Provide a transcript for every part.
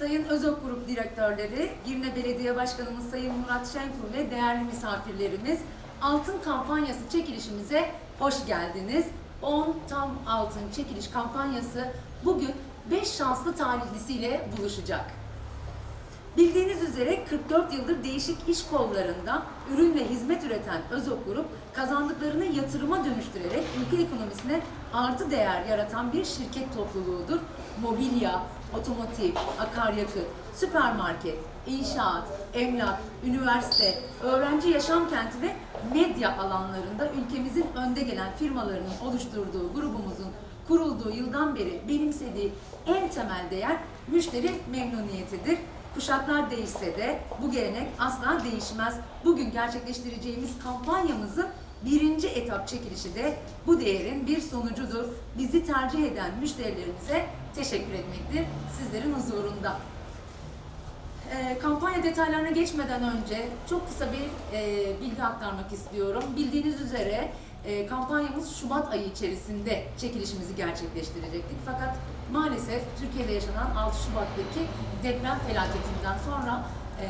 Sayın Özok Grup Direktörleri, Girne Belediye Başkanımız Sayın Murat Şenkul ve değerli misafirlerimiz Altın Kampanyası çekilişimize hoş geldiniz. 10 tam altın çekiliş kampanyası bugün 5 şanslı talihlisiyle buluşacak. Bildiğiniz üzere 44 yıldır değişik iş kollarında ürün ve hizmet üreten Özok Grup kazandıklarını yatırıma dönüştürerek ülke ekonomisine artı değer yaratan bir şirket topluluğudur. Mobilya, otomotiv, akaryakıt, süpermarket, inşaat, emlak, üniversite, öğrenci yaşam kenti ve medya alanlarında ülkemizin önde gelen firmalarının oluşturduğu grubumuzun kurulduğu yıldan beri benimsediği en temel değer müşteri memnuniyetidir. Kuşaklar değişse de bu gelenek asla değişmez. Bugün gerçekleştireceğimiz kampanyamızın birinci etap çekilişi de bu değerin bir sonucudur. Bizi tercih eden müşterilerimize teşekkür etmektir sizlerin huzurunda. Ee, kampanya detaylarına geçmeden önce çok kısa bir e, bilgi aktarmak istiyorum. Bildiğiniz üzere e, kampanyamız Şubat ayı içerisinde çekilişimizi gerçekleştirecektik. Fakat maalesef Türkiye'de yaşanan 6 Şubat'taki deprem felaketinden sonra e,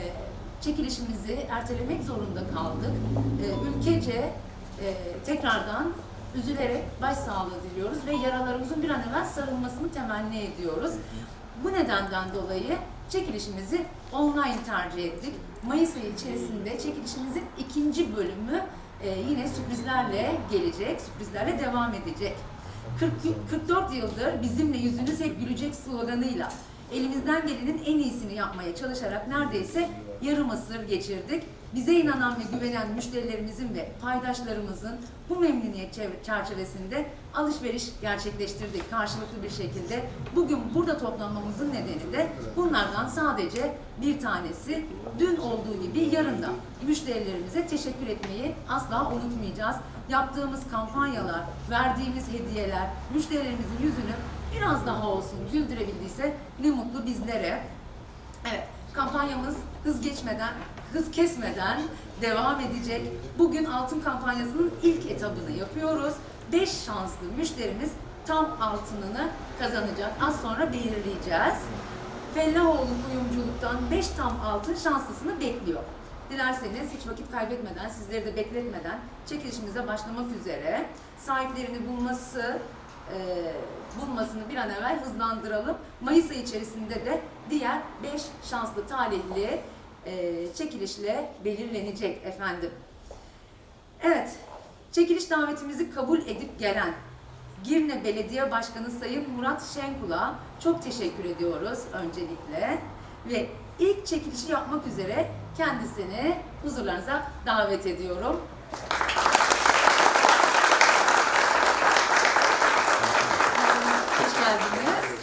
çekilişimizi ertelemek zorunda kaldık. E, ülkece e, tekrardan üzülerek başsağlığı diliyoruz ve yaralarımızın bir an evvel sarılmasını temenni ediyoruz. Bu nedenden dolayı çekilişimizi online tercih ettik. Mayıs ayı içerisinde çekilişimizin ikinci bölümü e, yine sürprizlerle gelecek, sürprizlerle devam edecek. 40, 44 yıldır bizimle yüzünüz hep gülecek sloganıyla elimizden gelenin en iyisini yapmaya çalışarak neredeyse yarım asır geçirdik. Bize inanan ve güvenen müşterilerimizin ve paydaşlarımızın bu memnuniyet çev- çerçevesinde alışveriş gerçekleştirdik karşılıklı bir şekilde. Bugün burada toplanmamızın nedeni de bunlardan sadece bir tanesi dün olduğu gibi yarın da müşterilerimize teşekkür etmeyi asla unutmayacağız. Yaptığımız kampanyalar, verdiğimiz hediyeler müşterilerimizin yüzünü biraz daha olsun güldürebildiyse ne mutlu bizlere. Evet, kampanyamız hız geçmeden, hız kesmeden devam edecek. Bugün altın kampanyasının ilk etabını yapıyoruz. 5 şanslı müşterimiz tam altınını kazanacak. Az sonra belirleyeceğiz. Fellahoğlu kuyumculuktan 5 tam altın şanslısını bekliyor. Dilerseniz hiç vakit kaybetmeden, sizleri de bekletmeden çekilişimize başlamak üzere sahiplerini bulması, e, bulmasını bir an evvel hızlandıralım. Mayıs ayı içerisinde de diğer 5 şanslı talihli e, çekilişle belirlenecek efendim. Evet, çekiliş davetimizi kabul edip gelen Girne Belediye Başkanı Sayın Murat Şenkul'a çok teşekkür ediyoruz öncelikle. Ve ilk çekilişi yapmak üzere kendisini huzurlarınıza davet ediyorum. Hoş geldiniz.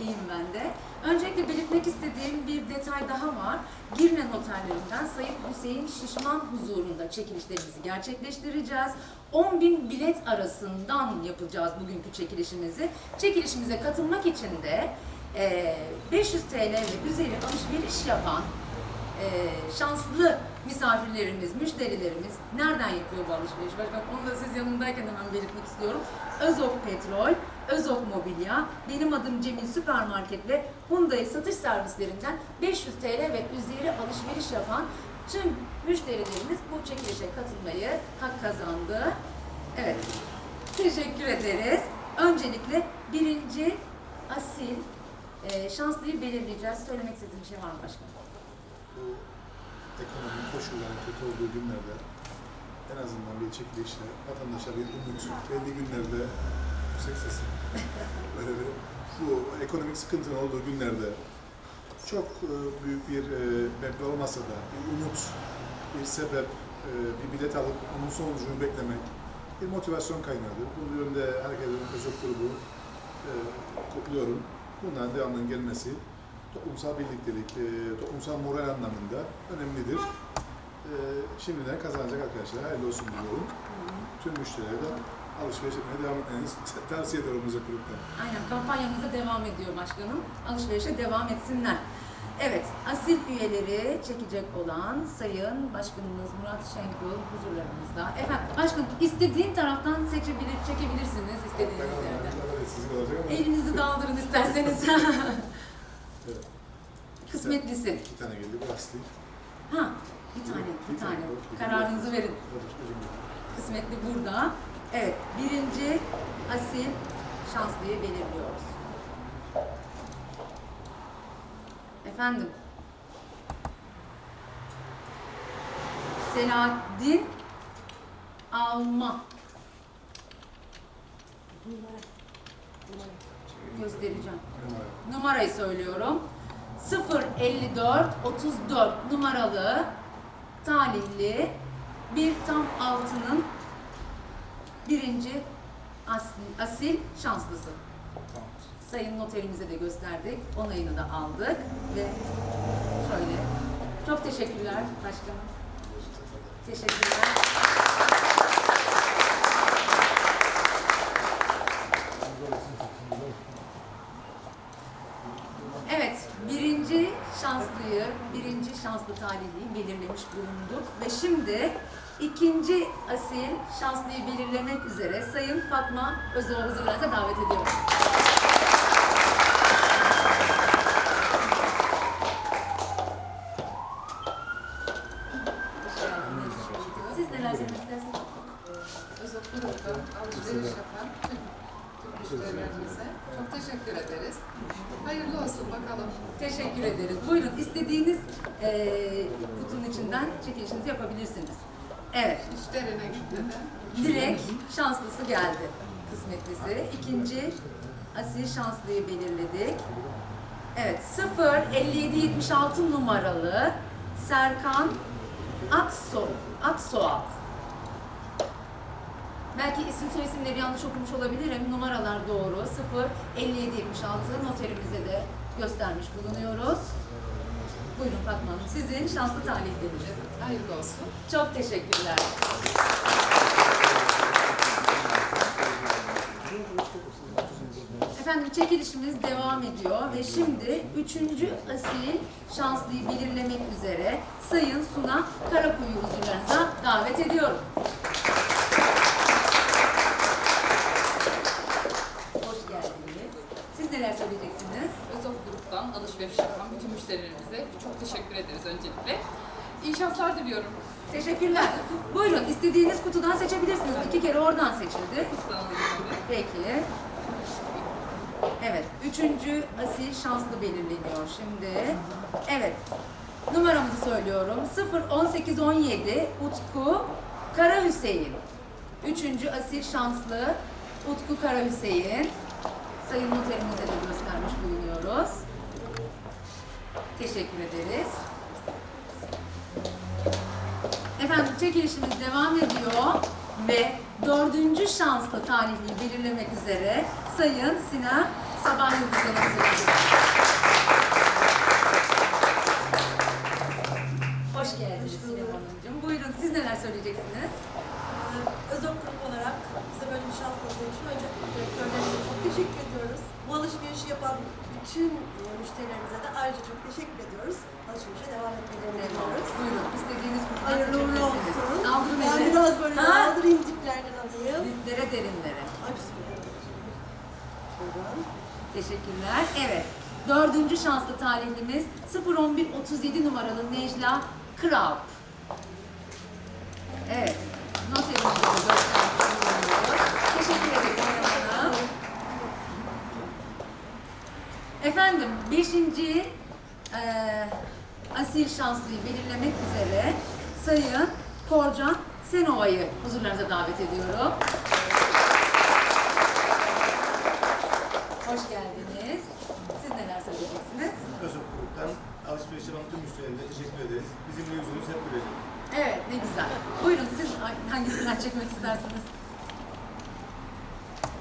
İyiyim ben de. Öncelikle belirtmek istediğim bir detay daha var. Girne noterlerinden Sayın Hüseyin Şişman huzurunda çekilişlerimizi gerçekleştireceğiz. 10 bin bilet arasından yapacağız bugünkü çekilişimizi. Çekilişimize katılmak için de eee, 500 TL ve üzeri alışveriş yapan eee, şanslı misafirlerimiz, müşterilerimiz nereden yapıyor bu alışveriş? Başkan onu da siz yanındayken hemen belirtmek istiyorum. Özok Petrol, Özok Mobilya, benim adım Cemil Süpermarket ve Hyundai satış servislerinden 500 TL ve üzeri alışveriş yapan tüm müşterilerimiz bu çekilişe katılmayı hak kazandı. Evet, teşekkür ederiz. Öncelikle birinci asil e, şanslıyı belirleyeceğiz. Söylemek istediğim bir şey var mı başkanım? ekonomik koşulların kötü olduğu günlerde en azından bir çekilişle vatandaşa bir umut, belli günlerde yüksek sesi böyle bir, bu ekonomik sıkıntının olduğu günlerde çok e, büyük bir e, meblağ olmasa da bir umut, bir sebep, e, bir bilet alıp onun sonucunu beklemek bir motivasyon kaynağıdır. Bunun yönünde herkesin özel grubu e, kutluyorum. Bundan devamının gelmesi toplumsal birliktelik, e, toplumsal moral anlamında önemlidir. E, şimdiden kazanacak arkadaşlar hayırlı olsun diliyorum. Tüm müşterilere de alışveriş etmeye devam etmenizi tavsiye ediyorum özel gruptan. Aynen kampanyamıza devam ediyor başkanım. Alışverişe devam etsinler. Evet, asil üyeleri çekecek olan Sayın Başkanımız Murat Şenkul huzurlarımızda. Efendim, başkanım istediğin taraftan seçebilir, çekebilirsiniz istediğiniz yerden. Sizin olacak ama Elinizi daldırın isterseniz. Kısmetlisin. İki tane geldi, bu asli. Ha, bir tane, bir tane. Kararınızı verin. Kısmetli burada. Evet, birinci asil şanslıyı belirliyoruz. Efendim. Selahattin Alma. Göstereceğim. Numara. Numarayı söylüyorum. 054 34 numaralı talihli bir tam altının birinci asil, asil şanslısı. Sayın noterimize de gösterdik. Onayını da aldık ve şöyle. Çok teşekkürler başkanım. Teşekkürler. Evet, birinci şanslıyı, birinci şanslı talihliyi belirlemiş bulunduk. Ve şimdi ikinci asil şanslıyı belirlemek üzere Sayın Fatma Özoğlu huzurlarınıza davet ediyorum. Siz neler söylemek istersiniz? Tüm müşterilerimize çok teşekkür ederiz. Hayırlı olsun bakalım. Teşekkür ederiz. Buyurun istediğiniz eee kutunun içinden çekilişinizi yapabilirsiniz. Evet, İşlerine gitmeden direkt şanslısı geldi. Kısmetlisi. İkinci asil şanslıyı belirledik. Evet, 0 57 76 numaralı Serkan Akso Aksoğal. Belki isim soy isimleri yanlış okumuş olabilirim. Numaralar doğru. 0 57 76 noterimize de göstermiş bulunuyoruz. Buyurun Fatma Hanım. Sizin şanslı talihleriniz. Hayırlı olsun. Çok teşekkürler. Efendim çekilişimiz devam ediyor ve şimdi üçüncü asil şanslıyı belirlemek üzere Sayın Suna Karakuyu huzurlarınıza davet ediyorum. Hoş geldiniz. Siz neler söyleyeceksiniz? Özok Grup'tan alışveriş yapan bütün müşterilerimize çok teşekkür ederiz öncelikle. İyi şanslar diliyorum. Teşekkürler. Buyurun istediğiniz kutudan seçebilirsiniz. İki kere oradan seçildi. Peki. Evet, üçüncü asil şanslı belirleniyor şimdi. Evet, numaramızı söylüyorum. 01817 Utku Kara Hüseyin. Üçüncü asil şanslı Utku Kara Hüseyin. Sayın noterimize de göstermiş bulunuyoruz. Teşekkür ederiz. Efendim çekilişimiz devam ediyor ve dördüncü şanslı talihliyi belirlemek üzere Sayın Sinan Sabah Yıldız'ı Hoş geldiniz Sinem Hanımcığım. Buyurun siz neler söyleyeceksiniz? Özok Grup olarak bize böyle bir şans tanıdığı için önce direktörlerimize çok teşekkür ediyoruz. Bu alışverişi yapan bütün e, müşterilerimize de ayrıca çok teşekkür ediyoruz. Alışverişe devam etmelerini diliyoruz. Buyurun istediğiniz kutudan Hayırlı uğurlu seçebilirsiniz. olsun. Daldırın Ben eli. biraz böyle Ha? daldırayım diplerden alayım. Diplere derinlere. Ay bismillah. Buyurun. Teşekkürler. Evet. Dördüncü şanslı talihlimiz 01137 numaralı Necla Kral. Evet. Not edilmiş Teşekkür Necla Hanım. Efendim, beşinci eee asil şanslıyı belirlemek üzere Sayın Korcan Senova'yı huzurlarınıza davet ediyorum. Hoş geldiniz. Siz neler söyleyeceksiniz? Özok Grup'tan alışveriş yapan tüm müşterilerimize teşekkür ederiz. Bizimle yüzünüz hep gülelim. Evet, ne güzel. Buyurun siz hangisinden çekmek istersiniz?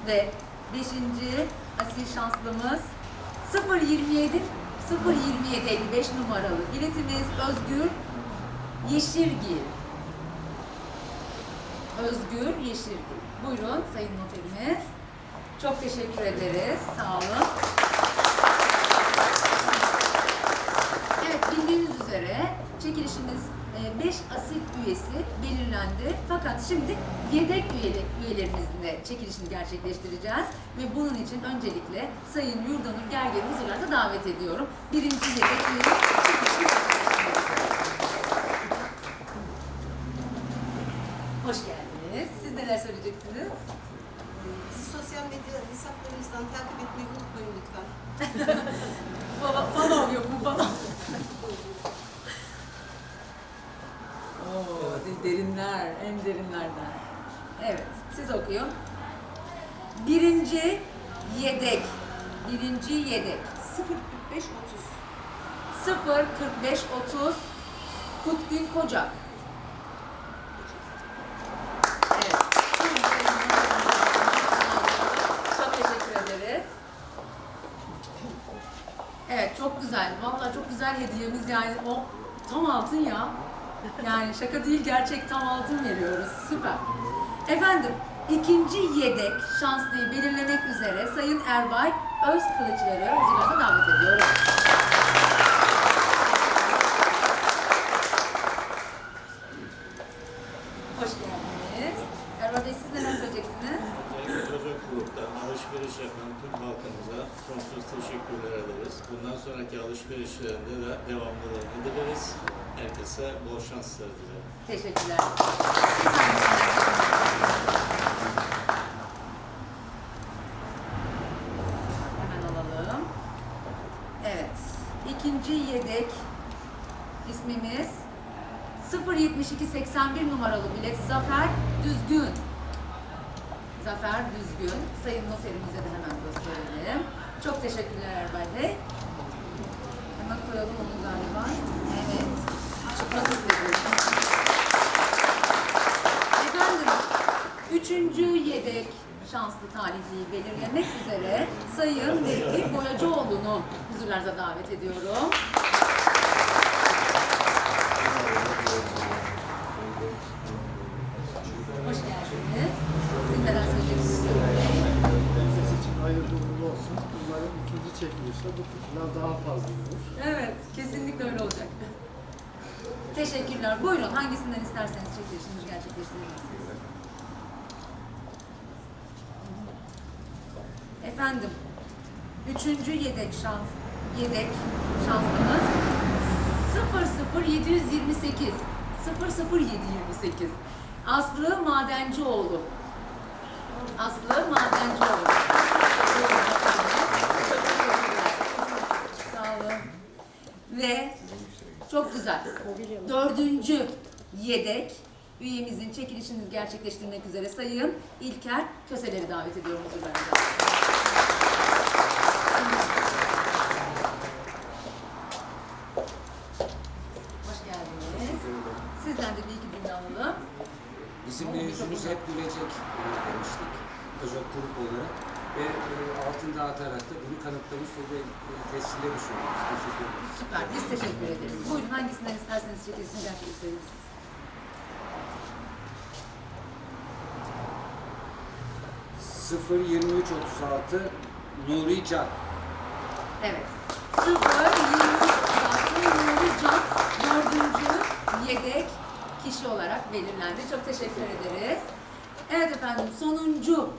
Ve beşinci asil şanslımız 027 02755 numaralı biletimiz Özgür Yeşirgil. Özgür Yeşirgil. Buyurun sayın noterimiz. Çok teşekkür ederiz. Sağ olun. Evet bildiğiniz üzere çekilişimiz 5 asil üyesi belirlendi. Fakat şimdi yedek üyeli, üyelerimizle çekilişini gerçekleştireceğiz. Ve bunun için öncelikle Sayın Yurdanur Gerger'i huzurlarına davet ediyorum. Birinci yedek üyeyi çekilişini. Hoş geldiniz. Siz neler söyleyeceksiniz? Bizi sosyal medya hesaplarımızdan takip etmeyi unutmayın lütfen. Falan yok mu falan. De- derinler, en derinlerden. Evet, siz okuyun. Birinci yedek. Birinci yedek. 045 30. 0 45 30 Kutgün Kocak. Evet. Çok teşekkür ederiz. Evet çok güzel. Vallahi çok güzel hediyemiz yani o tam altın ya. Yani şaka değil gerçek tam altın veriyoruz. Süper. Efendim ikinci yedek şanslıyı belirlemek üzere Sayın Erbay Öz Kılıçları huzurlarına davet ediyoruz. Hoş geldiniz. Erbay Bey siz neler söyleyeceksiniz? Özel gruptan alışveriş yapan tüm halkımıza sonsuz teşekkürler ederiz. Bundan sonraki alışverişlerinde de devamlılığını dileriz. Herkese bol şanslar dilerim. Teşekkürler. Hemen alalım. Evet. İkinci yedek ismimiz 07281 numaralı bilet Zafer Düzgün. Zafer Düzgün. Sayın noterimize de hemen gösterelim. Çok teşekkürler Erbay Bey. Hemen koyalım onu galiba. İstedim. Efendim, üçüncü yedek şanslı talihliyi belirlemek üzere Sayın Vehbi Boyacıoğlu'nu huzurlarınıza davet ediyorum. Hoş geldiniz. Siz neler söyleyeceksiniz? Herkes için hayırlı uğurlu olsun. Umarım ikinci çekilişte bu kutular daha fazla olur. Evet, kesinlikle öyle olacak. Teşekkürler. Buyurun, hangisinden isterseniz çekilişinizi gerçekleştirebilirsiniz. Efendim, üçüncü yedek şans, yedek şansımız 00728 00728 Aslı Madencioğlu. Aslı Madencioğlu. Sağ olun. Ve çok güzel. Dördüncü yedek üyemizin çekilişini gerçekleştirmek üzere Sayın İlker Köseler'i davet ediyorum huzurlarınıza. Hoş geldiniz. Sizden de bir iki cümle alalım. Bizim mevzumuz hep gülecek e, demiştik özel grup olarak ve e, altın dağıtarak da bunu kanıtlamış ve e, tescillemiş oluyoruz. Teşekkür ederim. Süper. Biz teşekkür ederiz. Buyurun isterseniz çekilişini gerçekleştirebilirsiniz. Sıfır 23 36 Nuri Can. Evet. 0 20 Nuri Can dördüncü yedek kişi olarak belirlendi. Çok teşekkür ederiz. Evet efendim sonuncu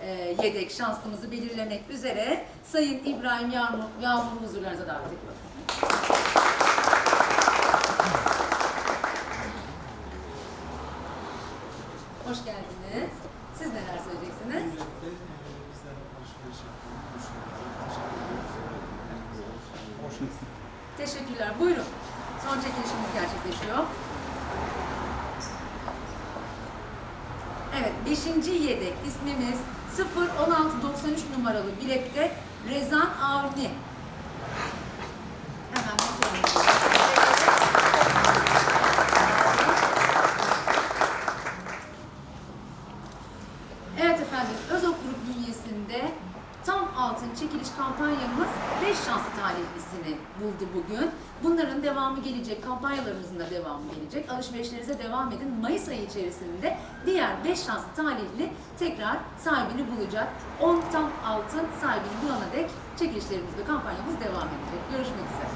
e, yedek şanslımızı belirlemek üzere Sayın İbrahim Yağmur, Yağmur huzurlarınıza davet ediyorum. Hoş geldiniz. Siz neler söyleyeceksiniz? Öncelikle e, teşekkür ediyoruz. Teşekkürler. Buyurun. Son çekilişimiz gerçekleşiyor. Evet, beşinci yedek ismimiz 01693 numaralı bilekte Rezan Avni. Hemen noterimizi Evet efendim, Özok Grup bünyesinde tam altın çekiliş kampanyamız 5 şanslı talihlisini buldu bugün. Bunların devamı gelecek, kampanyalarımızın da devamı gelecek. Alışverişlerinize devam edin. Mayıs ayı içerisinde diğer 5 şanslı talihli tekrar sahibini bulacak. 10 tam altın sahibini bulana dek çekilişlerimiz ve kampanyamız devam edecek. Görüşmek üzere.